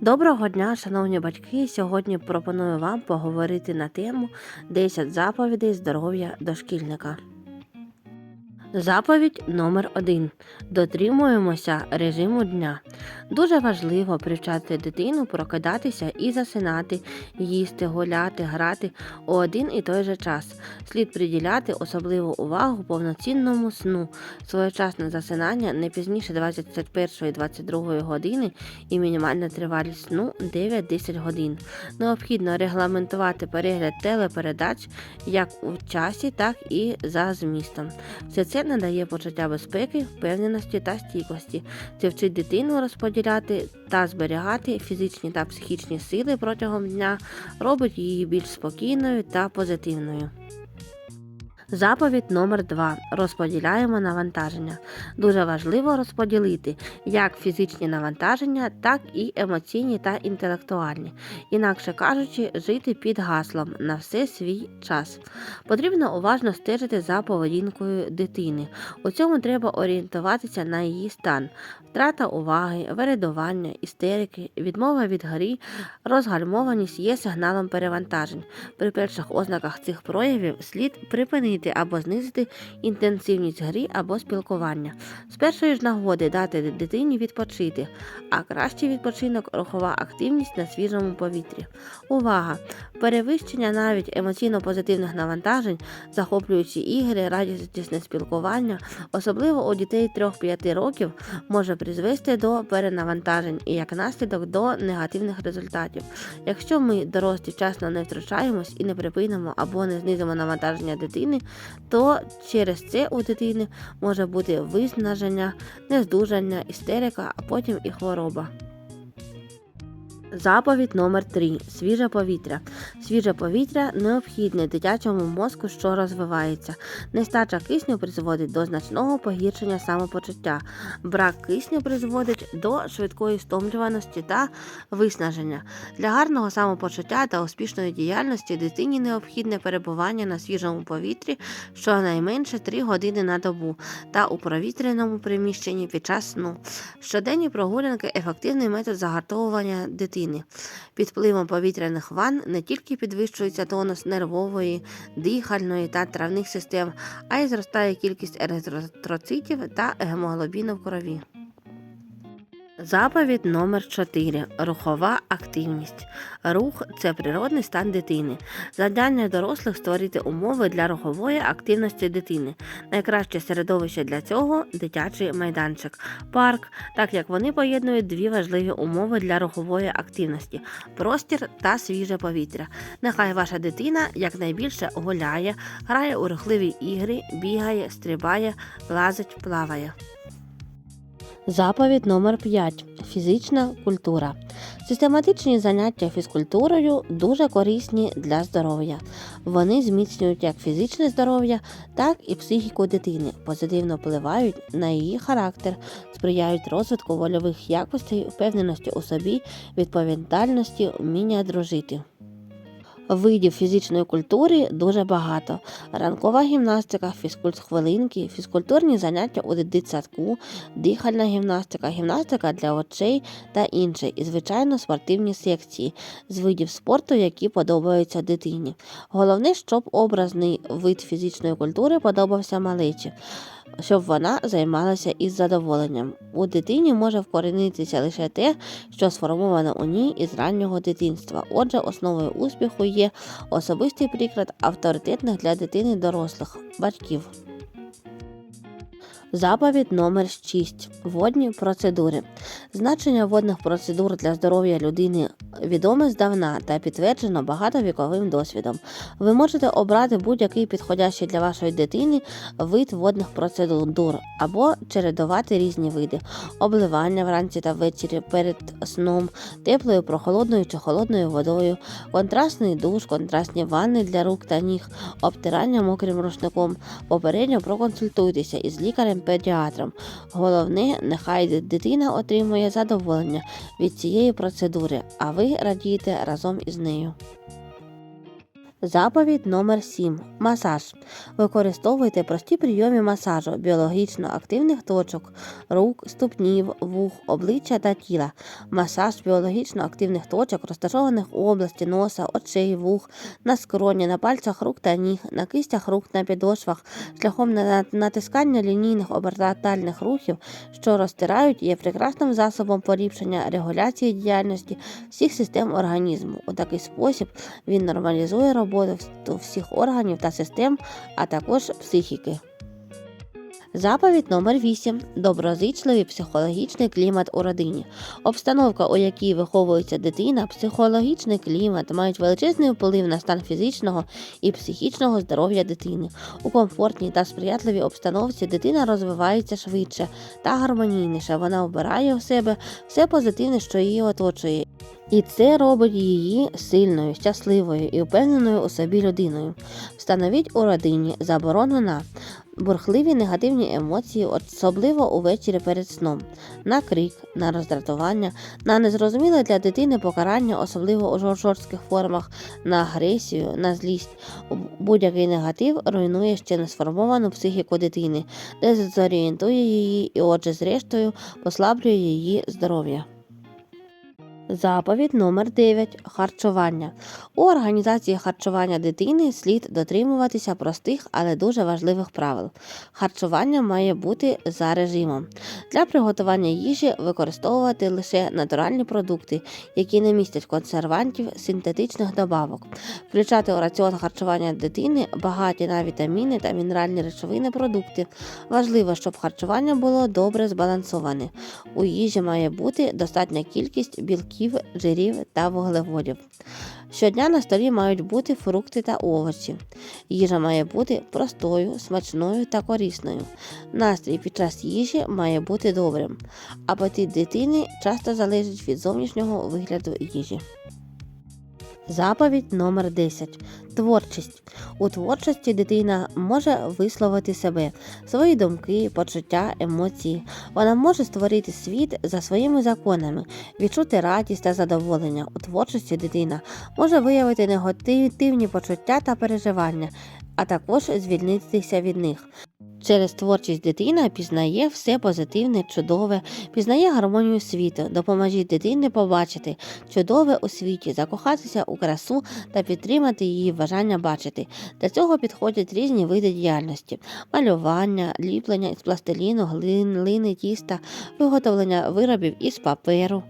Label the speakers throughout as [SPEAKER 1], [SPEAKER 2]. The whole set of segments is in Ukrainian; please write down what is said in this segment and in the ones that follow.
[SPEAKER 1] Доброго дня, шановні батьки. Сьогодні пропоную вам поговорити на тему 10 заповідей здоров'я дошкільника. Заповідь номер 1 Дотримуємося режиму дня. Дуже важливо привчати дитину прокидатися і засинати, їсти, гуляти, грати у один і той же час. Слід приділяти особливу увагу повноцінному сну, своєчасне засинання не пізніше 21-22 години і мінімальна тривалість сну 9-10 годин. Необхідно регламентувати перегляд телепередач як у часі, так і за змістом. Все це надає почуття безпеки, впевненості та стійкості. Це вчить дитину розподіляти та зберігати фізичні та психічні сили протягом дня, робить її більш спокійною та позитивною. Заповідь номер 2 Розподіляємо навантаження. Дуже важливо розподілити як фізичні навантаження, так і емоційні та інтелектуальні. Інакше кажучи, жити під гаслом на все свій час. Потрібно уважно стежити за поведінкою дитини. У цьому треба орієнтуватися на її стан, втрата уваги, вередування, істерики, відмова від гри, розгальмованість є сигналом перевантажень. При перших ознаках цих проявів слід припинити або знизити інтенсивність гри або спілкування. З першої ж нагоди дати дитині відпочити, а кращий відпочинок рухова активність на свіжому повітрі. Увага! Перевищення навіть емоційно позитивних навантажень, захоплюючі ігри, радісне спілкування, особливо у дітей 3-5 років, може призвести до перенавантажень і як наслідок до негативних результатів. Якщо ми, дорослі, вчасно не втручаємось і не припинимо або не знизимо навантаження дитини, то через це у дитини може бути виснаження, нездужання, істерика, а потім і хвороба. Заповідь номер 3 Свіже повітря. Свіже повітря необхідне дитячому мозку, що розвивається. Нестача кисню призводить до значного погіршення самопочуття. Брак кисню призводить до швидкої стомлюваності та виснаження. Для гарного самопочуття та успішної діяльності дитині необхідне перебування на свіжому повітрі щонайменше 3 години на добу та у провітряному приміщенні під час сну. Щоденні прогулянки ефективний метод загартовування дитини. Під впливом повітряних ванн не тільки підвищується тонус нервової, дихальної та травних систем, а й зростає кількість еритроцитів та гемоглобіну в крові. Заповідь номер 4 Рухова активність. Рух це природний стан дитини. Завдання дорослих створити умови для рухової активності дитини. Найкраще середовище для цього дитячий майданчик, парк, так як вони поєднують дві важливі умови для рухової активності простір та свіже повітря. Нехай ваша дитина якнайбільше гуляє, грає у рухливі ігри, бігає, стрибає, лазить, плаває. Заповідь номер 5 Фізична культура. Систематичні заняття фізкультурою дуже корисні для здоров'я. Вони зміцнюють як фізичне здоров'я, так і психіку дитини, позитивно впливають на її характер, сприяють розвитку вольових якостей, впевненості у собі, відповідальності, вміння дружити. Видів фізичної культури дуже багато. Ранкова гімнастика, фізкульт-хвилинки, фізкультурні заняття у дитсадку, дихальна гімнастика, гімнастика для очей та інше, і, звичайно, спортивні секції з видів спорту, які подобаються дитині. Головне, щоб образний вид фізичної культури подобався малечі. Щоб вона займалася із задоволенням. У дитині може вкоренитися лише те, що сформовано у ній із раннього дитинства. Отже, основою успіху є особистий приклад авторитетних для дитини дорослих батьків. Заповідь номер 6. Водні процедури. Значення водних процедур для здоров'я людини відоме здавна та підтверджено багатовіковим досвідом. Ви можете обрати будь-який підходящий для вашої дитини вид водних процедур або чередувати різні види: обливання вранці та ввечері перед сном, теплою, прохолодною чи холодною водою, контрастний душ, контрастні ванни для рук та ніг, обтирання мокрим рушником. Попередньо проконсультуйтеся із лікарем-педіатром. Головне, нехай дитина отримує задоволення від цієї процедури, а ви радієте разом із нею. Заповідь номер 7. Масаж. Використовуйте прості прийоми масажу біологічно активних точок, рук, ступнів, вух, обличчя та тіла. Масаж біологічно активних точок, розташованих у області носа, очей, вух, на скроні, на пальцях рук та ніг, на кистях рук на підошвах, шляхом на- натискання лінійних обертальних рухів, що розтирають, є прекрасним засобом поліпшення регуляції діяльності всіх систем організму. У такий спосіб він нормалізує роботу вс- всіх органів та систем, а також психіки. Заповідь номер 8. Доброзичливий психологічний клімат у родині. Обстановка, у якій виховується дитина, психологічний клімат мають величезний вплив на стан фізичного і психічного здоров'я дитини. У комфортній та сприятливій обстановці дитина розвивається швидше та гармонійніше. Вона вбирає в себе все позитивне, що її оточує. І це робить її сильною, щасливою і впевненою у собі людиною. Встановіть у родині заборону на бурхливі негативні емоції, особливо увечері перед сном, на крик, на роздратування, на незрозуміле для дитини покарання, особливо у жор- жорстких формах, на агресію, на злість. Будь-який негатив руйнує ще не сформовану психіку дитини, дезорієнтує її і, отже, зрештою, послаблює її здоров'я. Заповідь номер 9. Харчування. У організації харчування дитини слід дотримуватися простих, але дуже важливих правил. Харчування має бути за режимом. Для приготування їжі використовувати лише натуральні продукти, які не містять консервантів, синтетичних добавок. Включати у раціон харчування дитини багаті на вітаміни та мінеральні речовини продукти. Важливо, щоб харчування було добре збалансоване. У їжі має бути достатня кількість білків, жирів та вуглеводів. Щодня на столі мають бути фрукти та овочі. Їжа має бути простою, смачною та корисною. Настрій під час їжі має бути добрим. Апетит дитини часто залежить від зовнішнього вигляду їжі. Заповідь номер 10. Творчість. У творчості дитина може висловити себе, свої думки, почуття, емоції. Вона може створити світ за своїми законами, відчути радість та задоволення. У творчості дитина може виявити негативні почуття та переживання, а також звільнитися від них. Через творчість дитина пізнає все позитивне, чудове, пізнає гармонію світу, допоможіть дитині побачити чудове у світі, закохатися у красу та підтримати її бажання бачити. Для цього підходять різні види діяльності: малювання, ліплення із пластиліну, глин, глини, тіста, виготовлення виробів із паперу.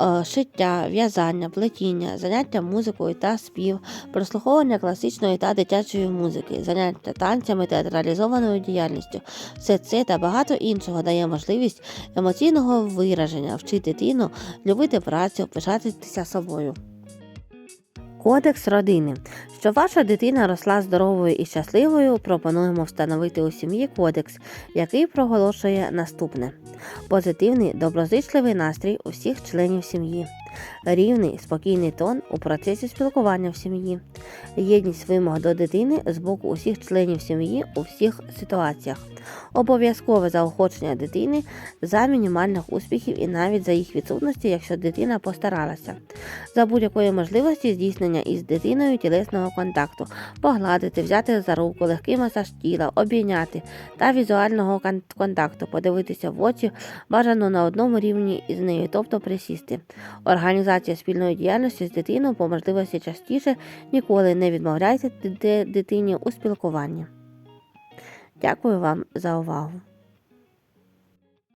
[SPEAKER 1] Е, Шиття, в'язання, плетіння, заняття музикою та спів, прослуховування класичної та дитячої музики, заняття танцями, театралізованою діяльністю. Все це та багато іншого дає можливість емоційного вираження, вчити тіну, любити працю, пишатися собою. Кодекс родини. Щоб ваша дитина росла здоровою і щасливою, пропонуємо встановити у сім'ї кодекс, який проголошує наступне: позитивний доброзичливий настрій усіх членів сім'ї, рівний спокійний тон у процесі спілкування в сім'ї, єдність вимог до дитини з боку усіх членів сім'ї у всіх ситуаціях, обов'язкове заохочення дитини за мінімальних успіхів і навіть за їх відсутності, якщо дитина постаралася, за будь-якої можливості здійснення із дитиною тілесного контакту, погладити, взяти за руку, легкий масаж тіла, обійняти та візуального контакту, подивитися в очі, бажано на одному рівні із нею, тобто присісти. Організація спільної діяльності з дитиною по можливості частіше ніколи не відмовляйте дитині у спілкуванні. Дякую вам за увагу.